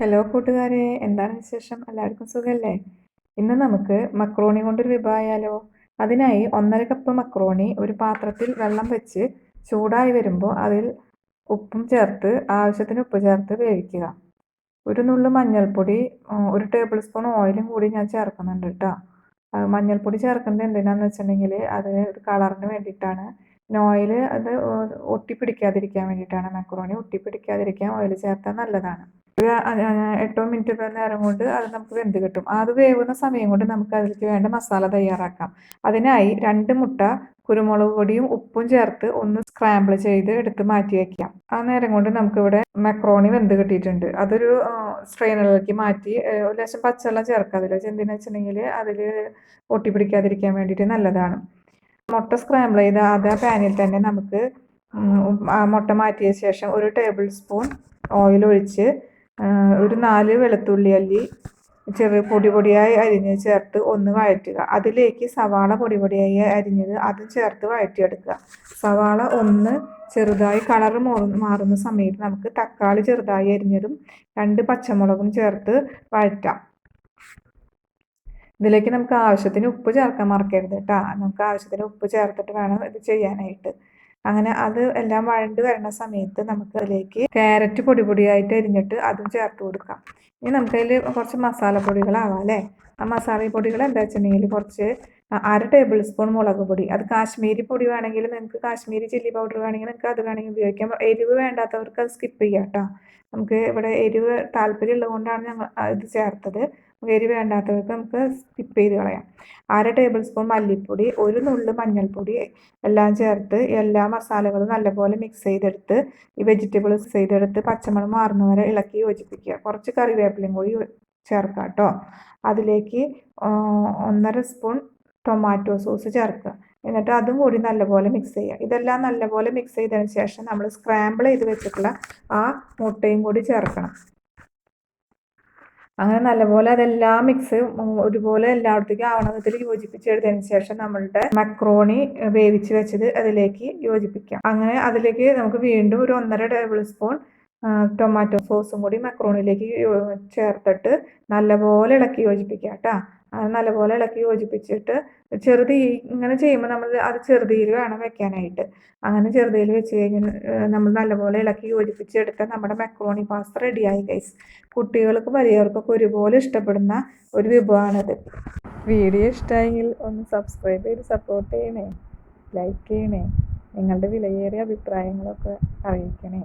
Hello കൂട്ടുകാരെ. എന്താണ് വിശേഷം? എല്ലാവർക്കും സുഖമല്ലേ ഇന്ന് നമുക്ക് മക്രോണി കൊണ്ടൊരു വിഭവമായാലോ അതിനായി ഒന്നര കപ്പ് മക്രോണി ഒരു പാത്രത്തിൽ വെള്ളം വെച്ച് ചൂടായി വരുമ്പോൾ അതിൽ ഉപ്പും ചേർത്ത് ആവശ്യത്തിന് ഉപ്പ് ചേർത്ത് വേവിക്കുക. ഒരു നുള്ളു മഞ്ഞൾപ്പൊടി ഒരു ടേബിൾ സ്പൂൺ ഓയിലും കൂടി ഞാൻ ചേർക്കുന്നുണ്ട് കേട്ടോ മഞ്ഞൾപ്പൊടി ചേർക്കുന്നത് എന്തിനാന്ന് വെച്ചിട്ടുണ്ടെങ്കിൽ അത് ഒരു കളറിന് വേണ്ടിയിട്ടാണ്. ഓയിൽ അത് ഒട്ടിപ്പിടിക്കാതിരിക്കാൻ വേണ്ടിയിട്ടാണ്. മക്രോണി ഒട്ടിപ്പിടിക്കാതിരിക്കാൻ ഓയിൽ ചേർത്താൽ നല്ലതാണ്. ഒരു എട്ടോ മിനിറ്റ് നേരം കൊണ്ട് അത് നമുക്ക് വെന്ത് കിട്ടും. അത് വേവുന്ന സമയം കൊണ്ട് നമുക്ക് അതിലേക്ക് വേണ്ട മസാല തയ്യാറാക്കാം. അതിനായി രണ്ട് മുട്ട കുരുമുളക് പൊടിയും ഉപ്പും ചേർത്ത് ഒന്ന് സ്ക്രാമ്പിൾ ചെയ്ത് എടുത്ത് മാറ്റി വയ്ക്കാം ആ നേരം കൊണ്ട് നമുക്കിവിടെ മെക്രോണി വെന്ത് കിട്ടിയിട്ടുണ്ട്. അതൊരു സ്ട്രെയിനറിലേക്ക് മാറ്റി ഒരു ലക്ഷം പച്ചവെള്ളം ചേർക്കാം. അതിൽ എന്തിനാ വെച്ചിട്ടുണ്ടെങ്കിൽ അതിൽ ഒട്ടിപ്പിടിക്കാതിരിക്കാൻ വേണ്ടിയിട്ട് നല്ലതാണ്. മുട്ട സ്ക്രാമ്പിൾ ചെയ്ത് അത് ആ പാനിൽ തന്നെ നമുക്ക് മുട്ട മാറ്റിയ ശേഷം ഒരു ടേബിൾ സ്പൂൺ ഓയിൽ ഒഴിച്ച് ഒരു നാല് വെളുത്തുള്ളി അല്ലി ചെറിയ പൊടി പൊടിയായി അരിഞ്ഞ് ചേർത്ത് ഒന്ന് വഴറ്റുക. അതിലേക്ക് സവാള പൊടി പൊടിയായി അരിഞ്ഞത് അതും ചേർത്ത് വഴറ്റിയെടുക്കുക. സവാള ഒന്ന് ചെറുതായി കളർ മാറുന്ന സമയത്ത് നമുക്ക് തക്കാളി ചെറുതായി അരിഞ്ഞതും രണ്ട് പച്ചമുളകും ചേർത്ത് വഴറ്റാം. ഇതിലേക്ക് നമുക്ക് ആവശ്യത്തിന് ഉപ്പ് ചേർക്കാൻ മറക്കരുത് കേട്ടോ നമുക്ക് ആവശ്യത്തിന് ഉപ്പ് ചേർത്തിട്ട് വേണം ഇത് ചെയ്യാനായിട്ട്. അങ്ങനെ അത് എല്ലാം വഴണ്ട് വരുന്ന സമയത്ത് നമുക്ക് അതിലേക്ക് ക്യാരറ്റ് പൊടി പൊടിയായിട്ട് എരിഞ്ഞിട്ട് അതും ചേർത്ത് കൊടുക്കാം. ഇനി നമുക്കതിൽ കുറച്ച് മസാലപ്പൊടികളാവാം അല്ലേ? ആ മസാല പൊടികൾ എന്താ വെച്ചിട്ടുണ്ടെങ്കിൽ കുറച്ച് അര ടേബിൾ സ്പൂൺ മുളക് പൊടി. അത് കാശ്മീരി പൊടി വേണമെങ്കിൽ നിങ്ങൾക്ക് കാശ്മീരി ചില്ലി പൗഡർ വേണമെങ്കിൽ നിങ്ങൾക്ക് അത് വേണമെങ്കിൽ ഉപയോഗിക്കാം. എരിവ് വേണ്ടാത്തവർക്ക് അത് സ്കിപ്പ് ചെയ്യാം കേട്ടോ നമുക്ക് ഇവിടെ എരിവ് താല്പര്യം ഉള്ളതുകൊണ്ടാണ് ഞങ്ങൾ ഇത് ചേർത്തത്. എരിവ് വേണ്ടാത്തവർക്ക് നമുക്ക് സ്കിപ്പ് ചെയ്ത് കളയാം. അര ടേബിൾ സ്പൂൺ മല്ലിപ്പൊടി ഒരു നുള്ളു മഞ്ഞൾപ്പൊടി എല്ലാം ചേർത്ത് എല്ലാ മസാലകളും നല്ലപോലെ മിക്സ് ചെയ്തെടുത്ത് ഈ വെജിറ്റബിൾസ് ചെയ്തെടുത്ത് പച്ചമുളക് മാറുന്ന വരെ ഇളക്കി യോജിപ്പിക്കുക. കുറച്ച് കറിവേപ്പിലയും കൂടി ചേർക്കാം കേട്ടോ അതിലേക്ക് ഒന്നര സ്പൂൺ ടൊമാറ്റോ സോസ് ചേർക്കുക. എന്നിട്ട് അതും കൂടി നല്ലപോലെ മിക്സ് ചെയ്യുക. ഇതെല്ലാം നല്ലപോലെ മിക്സ് ചെയ്തതിന് ശേഷം നമ്മൾ സ്ക്രാമ്പിൾ ചെയ്ത് വെച്ചിട്ടുള്ള ആ മുട്ടയും കൂടി ചേർക്കണം. അങ്ങനെ നല്ലപോലെ അതെല്ലാം മിക്സ് ഒരുപോലെ എല്ലായിടത്തേക്കും ആവണ വിധത്തിൽ യോജിപ്പിച്ചെടുത്തതിന് ശേഷം നമ്മളുടെ മക്രോണി വേവിച്ച് വെച്ചത് അതിലേക്ക് യോജിപ്പിക്കാം. അങ്ങനെ അതിലേക്ക് നമുക്ക് വീണ്ടും ഒരു ഒന്നര ടേബിൾ സ്പൂൺ ടൊമാറ്റോ സോസും കൂടി മക്രോണിലേക്ക് ചേർത്തിട്ട് നല്ലപോലെ ഇളക്കി യോജിപ്പിക്കുക കേട്ടോ അത് നല്ലപോലെ ഇളക്കി യോജിപ്പിച്ചിട്ട് ചെറുതീ ഇങ്ങനെ ചെയ്യുമ്പോൾ നമ്മൾ അത് ചെറുതീയിൽ വേണം വെക്കാനായിട്ട്. അങ്ങനെ ചെറുതീയിൽ വെച്ച് കഴിഞ്ഞാൽ നമ്മൾ നല്ലപോലെ ഇളക്കി യോജിപ്പിച്ചെടുത്താൽ നമ്മുടെ മെക്രോണി പാസ്ത റെഡിയായി ഗൈസ് കുട്ടികൾക്ക് വലിയവർക്കൊക്കെ ഒരുപോലെ ഇഷ്ടപ്പെടുന്ന ഒരു വിഭവമാണത് വീഡിയോ ഇഷ്ടമായെങ്കിൽ ഒന്ന് സബ്സ്ക്രൈബ് ചെയ്ത് സപ്പോർട്ട് ചെയ്യണേ. ലൈക്ക് ചെയ്യണേ. നിങ്ങളുടെ വിലയേറിയ അഭിപ്രായങ്ങളൊക്കെ അറിയിക്കണേ.